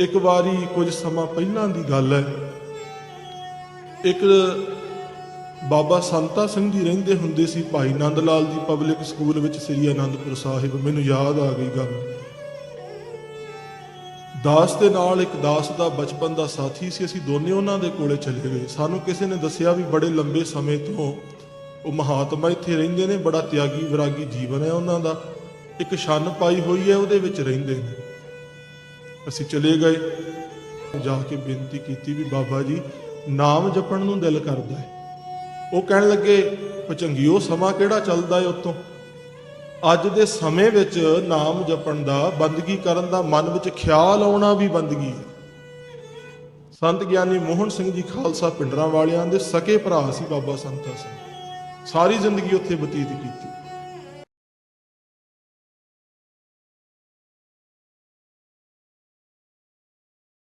ਇੱਕ ਵਾਰੀ ਕੁਝ ਸਮਾਂ ਪਹਿਲਾਂ ਦੀ ਗੱਲ ਹੈ। ਇੱਕ ਬਾਬਾ ਸੰਤਾ ਸਿੰਘ ਜੀ ਰਹਿੰਦੇ ਹੁੰਦੇ ਸੀ ਭਾਈ ਨੰਦ ਲਾਲ ਜੀ ਪਬਲਿਕ ਸਕੂਲ ਵਿੱਚ ਸ੍ਰੀ ਅਨੰਦਪੁਰ ਸਾਹਿਬ। ਮੈਨੂੰ ਯਾਦ ਆ ਗਈ ਗੱਲ। ਦਾਸ ਦੇ ਨਾਲ ਇੱਕ ਦਾਸ ਦਾ ਬਚਪਨ ਦਾ ਸਾਥੀ ਸੀ। ਅਸੀਂ ਦੋਨੇ ਉਹਨਾਂ ਦੇ ਕੋਲੇ ਚਲੇ ਗਏ। ਸਾਨੂੰ ਕਿਸੇ ਨੇ ਦੱਸਿਆ ਵੀ ਬੜੇ ਲੰਬੇ ਸਮੇਂ ਤੋਂ ਉਹ ਮਹਾਤਮਾ ਇੱਥੇ ਰਹਿੰਦੇ ਨੇ। ਬੜਾ ਤਿਆਗੀ ਵਿਰਾਗੀ ਜੀਵਨ ਹੈ ਉਹਨਾਂ ਦਾ। ਇੱਕ ਛੰਨ ਪਾਈ ਹੋਈ ਹੈ, ਉਹਦੇ ਵਿੱਚ ਰਹਿੰਦੇ ਨੇ। ਅਸੀਂ ਚਲੇ ਗਏ। ਜਾ ਕੇ ਬੇਨਤੀ ਕੀਤੀ ਵੀ ਬਾਬਾ ਜੀ, ਨਾਮ ਜਪਣ ਨੂੰ ਦਿਲ ਕਰਦਾ ਹੈ। ਉਹ ਕਹਿਣ ਲੱਗੇ ਪਚੰਗਿਓ ਸਮਾਂ ਕਿਹੜਾ ਚੱਲਦਾ ਹੈ ਉਤੋਂ? ਅੱਜ ਦੇ ਸਮੇਂ ਵਿੱਚ ਨਾਮ ਜਪਣ ਦਾ, ਬੰਦਗੀ ਕਰਨ ਦਾ ਮਨ ਵਿੱਚ ਖਿਆਲ ਆਉਣਾ ਵੀ ਬੰਦਗੀ ਹੈ। ਸੰਤ ਗਿਆਨੀ ਮੋਹਨ ਸਿੰਘ ਜੀ ਖਾਲਸਾ ਪਿੰਡਰਾਂ ਵਾਲਿਆਂ ਦੇ ਸਕੇ ਭਰਾ ਸੀ ਬਾਬਾ ਸੰਤਾ ਸਿੰਘ। ਸਾਰੀ ਜ਼ਿੰਦਗੀ ਉੱਥੇ ਬਤੀਤ ਕੀਤੀ।